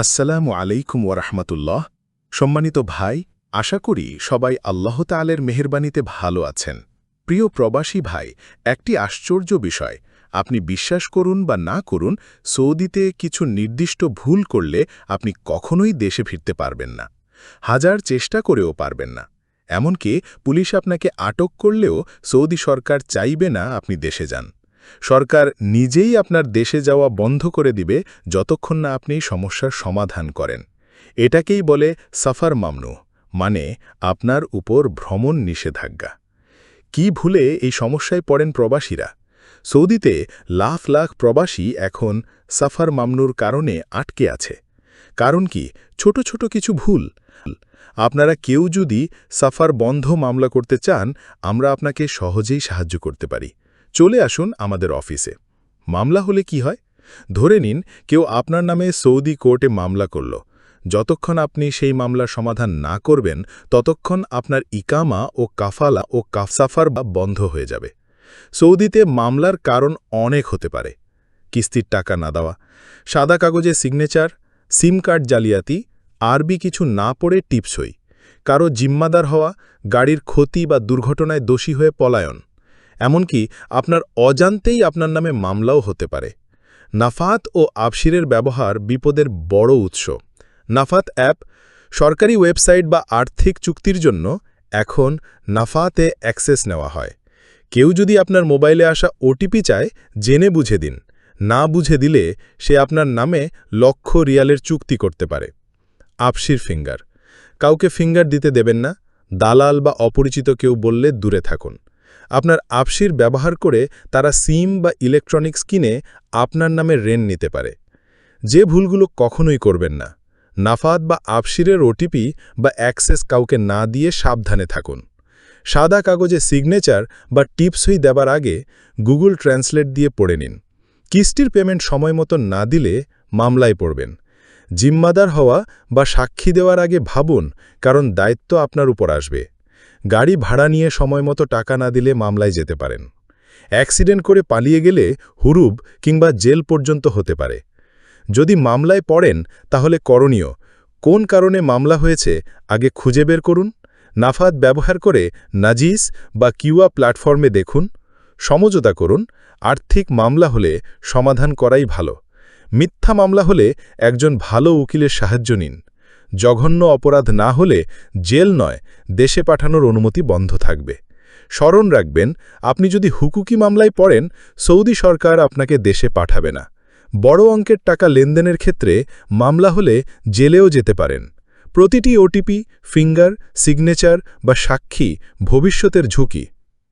আসসালামু আলাইকুম ওরহমতুল্লাহ সম্মানিত ভাই, আশা করি সবাই আল্লাহ তালের মেহরবানিতে ভালো আছেন। প্রিয় প্রবাসী ভাই, একটি আশ্চর্য বিষয়। আপনি বিশ্বাস করুন বা না করুন, সৌদিতে কিছু নির্দিষ্ট ভুল করলে আপনি কখনোই দেশে ফিরতে পারবেন না। হাজার চেষ্টা করেও পারবেন না। এমনকি পুলিশ আপনাকে আটক করলেও সৌদি সরকার চাইবে না আপনি দেশে যান। সরকার নিজেই আপনার দেশে যাওয়া বন্ধ করে দিবে যতক্ষণ না আপনি সমস্যার সমাধান করেন। এটাকেই বলে সাফার মামনু মানে আপনার উপর ভ্রমণ নিষেধাজ্ঞা। কি ভুলে এই সমস্যায় পড়েন প্রবাসীরা? সৌদিতে লাখ লাখ প্রবাসী এখন সাফার মামনুর কারণে আটকে আছে। কারণ কি? ছোট ছোট কিছু ভুল। আপনারা কেউ যদি সাফার বন্ধ মামলা করতে চান, আমরা আপনাকে সহজেই সাহায্য করতে পারি। চলে আসুন আমাদের অফিসে। মামলা হলে কি হয়? ধরে নিন কেউ আপনার নামে সৌদি কোর্টে মামলা করল। যতক্ষণ আপনি সেই মামলার সমাধান না করবেন, ততক্ষণ আপনার ইকামা ও কাফালা ও কাফসাফার বা বন্ধ হয়ে যাবে। সৌদিতে মামলার কারণ অনেক হতে পারে। কিস্তির টাকা না দেওয়া, সাদা কাগজে সিগনেচার, সিম কার্ড জালিয়াতি, আরবি কিছু না পড়ে টিপসই, কারও জিম্মাদার হওয়া, গাড়ির ক্ষতি বা দুর্ঘটনায় দোষী হয়ে পলায়ন। এমনকি আপনার অজান্তেই আপনার নামে মামলাও হতে পারে। নাফাত ও আবশিরের ব্যবহার বিপদের বড় উৎস। নাফাত অ্যাপ সরকারি ওয়েবসাইট বা আর্থিক চুক্তির জন্য এখন নাফাতে অ্যাক্সেস নেওয়া হয়। কেউ যদি আপনার মোবাইলে আসা ওটিপি চায়, জেনে বুঝে দিন। না বুঝে দিলে সে আপনার নামে লক্ষ রিয়ালের চুক্তি করতে পারে। আপসির ফিঙ্গার। কাউকে ফিঙ্গার দিতে দেবেন না। দালাল বা অপরিচিত কেউ বললে দূরে থাকুন। আপনার আপসির ব্যবহার করে তারা সিম বা ইলেকট্রনিক্স কিনে আপনার নামে রেন নিতে পারে। যে ভুলগুলো কখনোই করবেন না। নাফাত বা আপসিরের ওটিপি বা অ্যাক্সেস কাউকে না দিয়ে সাবধানে থাকুন। সাদা কাগজে সিগনেচার বা টিপসই দেবার আগে গুগল ট্রান্সলেট দিয়ে পড়ে নিন। কিস্তির পেমেন্ট সময় মতো না দিলে মামলায় পড়বেন। জিম্মাদার হওয়া বা সাক্ষী দেওয়ার আগে ভাবুন কারণ দায়িত্ব আপনার উপর আসবে। গাড়ি ভাড়া নিয়ে সময়মতো টাকা না দিলে মামলায় যেতে পারেন। অ্যাক্সিডেন্ট করে পালিয়ে গেলে হুরুব কিংবা জেল পর্যন্ত হতে পারে। যদি মামলায় পড়েন, তাহলে করণীয়, কোন কারণে মামলা হয়েছে আগে খুঁজে বের করুন নাফাত ব্যবহার করে নাজিস বা কিউয়া প্ল্যাটফর্মে দেখুন, সমঝোতা করুন, আর্থিক মামলা হলে সমাধান করাই ভালো। মিথ্যা মামলা হলে একজন ভালো উকিলের সাহায্য নিন। জঘন্য অপরাধ না হলে জেল নয়, দেশে পাঠানোর অনুমতি বন্ধ থাকবে। স্মরণ রাখবেন, আপনি যদি হুকুকি মামলায় পড়েন, সৌদি সরকার আপনাকে দেশে পাঠাবে না। বড় অঙ্কের টাকা লেনদেনের ক্ষেত্রে মামলা হলে জেলেও যেতে পারেন। প্রতিটি ওটিপি ফিঙ্গার, সিগনেচার বা সাক্ষী ভবিষ্যতের ঝুঁকি।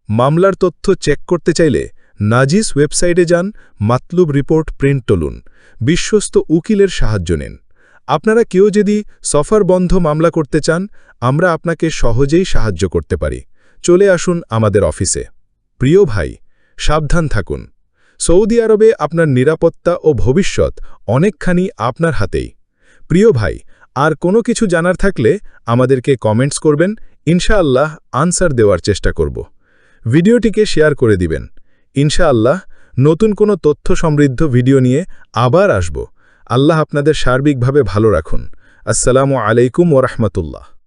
মামলার তথ্য চেক করতে চাইলে নাজিস ওয়েবসাইটে যান, মাতলুব রিপোর্ট প্রিন্ট তুলুন। বিশ্বস্ত উকিলের সাহায্য নিন। আপনারা কেউ যদি সফর বন্ধ মামলা করতে চান, আমরা আপনাকে সহজেই সাহায্য করতে পারি। চলে আসুন আমাদের অফিসে। প্রিয় ভাই, সাবধান থাকুন। সৌদি আরবে আপনার নিরাপত্তা ও ভবিষ্যৎ অনেকখানি আপনার হাতেই। প্রিয় ভাই, আর কোনো কিছু জানার থাকলে আমাদেরকে কমেন্টস করবেন, ইনশাআল্লাহ আনসার দেওয়ার চেষ্টা করব। ভিডিওটিকে শেয়ার করে দিবেন। ইনশাআল্লাহ নতুন কোনো তথ্য সমৃদ্ধ ভিডিও নিয়ে আবার আসব। আল্লাহ আপনাদের সার্বিকভাবে ভালো রাখুন। আসসালামু আলাইকুম ওরহমতুল্লাহ